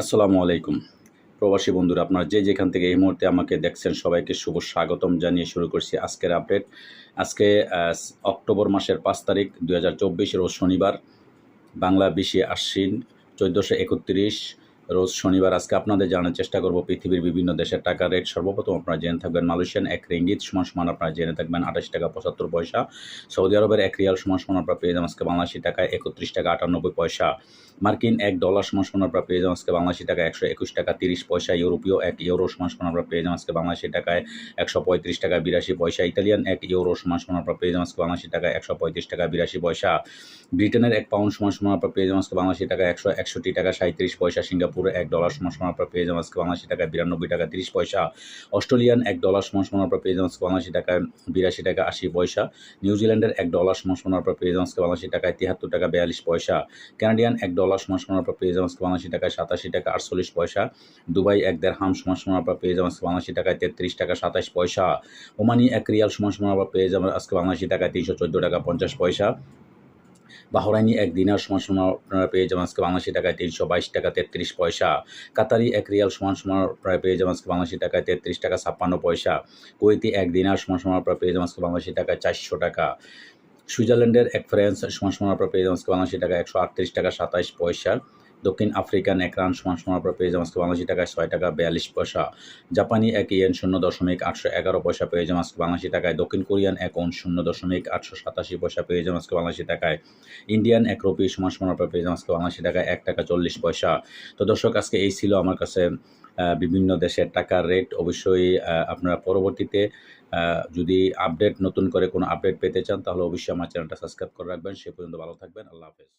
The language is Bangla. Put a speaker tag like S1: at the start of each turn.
S1: আসসালামু আলাইকুম। প্রবাসী বন্ধুরা, আপনারা যে যেখান থেকে এই মুহূর্তে আমাকে দেখছেন, সবাইকে শুভ স্বাগতম জানিয়ে শুরু করছি আজকের আপডেট। আজকে অক্টোবর মাসের পাঁচ তারিখ, দুই হাজার চব্বিশের ও শনিবার বাংলা বিশে আশ্বিন চোদ্দোশো একত্রিশ রোজ শনিবার আজকে আপনাদের জানার চেষ্টা করব, পৃথিবীর বিভিন্ন দেশের টাকা রেট সর্বপ্রথম আপনারা জেনে থাকবেন। মালয়েশিয়ান এক রিঙ্গিত সমান সমান আপনারা জেনে থাকবেন, আঠাশ টাকা পঁচাত্তর পয়সা। সৌদি আরবের এক রিয়াল সমান সমান আপনারা পেয়ে যাবেন আজকে বাংলাদেশি টাকায় একত্রিশ টাকা আটানব্বই পয়সা। মার্কিন এক ডলার সমান সমান আপনারা পেয়ে যাবেন আজকে বাংলাদেশি টাকা একশো একুশ টাকা তিরিশ পয়সা। ইউরোপীয় এক ইউরো সমান সমান আপনারা পেয়ে যাবেন আজকে বাংলাদেশি টাকায় একশো পঁয়ত্রিশ টাকা বিরাশি পয়সা। ইতালিয়ান এক ইউরো সমান সমান আপনারা পেয়ে যাবেন আজকে বাংলাদেশি টাকা একশো পঁয়ত্রিশ টাকা বিরাশি পয়সা। ব্রিটেনের এক পাউন্ড সমান সমান আপনারা পেয়ে যাবেন আজকে বাংলাদেশি টাকা একশো একষট্টি টাকা সাঁত্রিশ পয়সা। সিঙ্গাপুরে এক ডলার সমান সমান আপনারা পেয়ে যাবেন আজকে বাংলাদেশি টাকা বিরানব্বই টাকা তিরিশ পয়সা। অস্ট্রেলিয়ান এক ডলার সমান সমান আপনারা পেয়ে যাবেন আজকে বাংলাদেশি টাকায় বিরাশি টাকা আশি পয়সা। নিউজিল্যান্ডের এক ডলার সমান সমান আপনারা পেয়ে যাবেন আজকে বাংলাদেশি টাকায় তিয়াত্তর টাকা বিয়াল্লিশ পয়সা। কানাডিয়ান এক ডলার সমান সমান আপনারা পেয়ে যাবেন আজকে বাংলাদেশি টাকায় সাতাশি টাকা আটচল্লিশ পয়সা। দুবাই এক দেড় হাম সমান সমান আপনারা পেয়ে যাবেন আজকে বাংলাদেশি টাকায় তেত্রিশ টাকা সাতাশ পয়সা। ওমানি এক রিয়াল সমান সমান আপনারা পেয়ে যাবেন আজকে বাংলাদেশি টাকায় তিনশো চোদ্দ টাকা পঞ্চাশ পয়সা। বাহরাইনি এক দিনার সমান সমান আপনারা পেয়ে যাবেন আজকে বাংলাদেশি টাকায় তিনশো বাইশ টাকা তেত্রিশ পয়সা। কাতারি এক রিয়াল সমান সমান আপনারা পেয়ে যাবেন আজকে বাংলাদেশি টাকায় তেত্রিশ টাকা ছাপ্পান্ন পয়সা। কুয়েতি এক দিনার সমান সমান আপনারা পেয়ে যাবেন আজকে বাংলাদেশি টাকায় চারশো টাকা। সুইজারল্যান্ডের এক ফ্রান্স সমান সমান আপনারা পেয়ে যাবেন আজকে বাংলাদেশি টাকা একশো আটত্রিশ টাকা সাতাইশ পয়সা। দক্ষিণ আফ্রিকান এক রান সমান সমান পেয়ে আজকে বাংলাদেশি টাকায় ছয় টাকা বিয়াল্লিশ পয়সা। জাপানি এক ইয়েন শূন্য দশমিক আটশো এগারো পয়সা পেয়ে আজকে বাংলাদেশি টাকায় দক্ষিণ কোরিয়ান এক ওন শূন্য দশমিক আটশো সাতাশি পয়সা পেয়ে আজকে বাংলাদেশি টাকায় ইন্ডিয়ান এক রুপি সমান সমান পেয়ে আজকে বাংলাদেশি টাকায় এক টাকা চল্লিশ পয়সা। তো দর্শক, আজকে এই ছিল আমার কাছে বিভিন্ন দেশের টাকার রেট অবশ্যই আপনারা পরবর্তীতে যদি আপডেট নতুন করে কোনো আপডেট পেতে চান, তাহলে অবশ্যই আমার চ্যানেলটা সাবস্ক্রাইব করে রাখবেন। সে পর্যন্ত ভালো থাকবেন। আল্লাহ হাফেজ।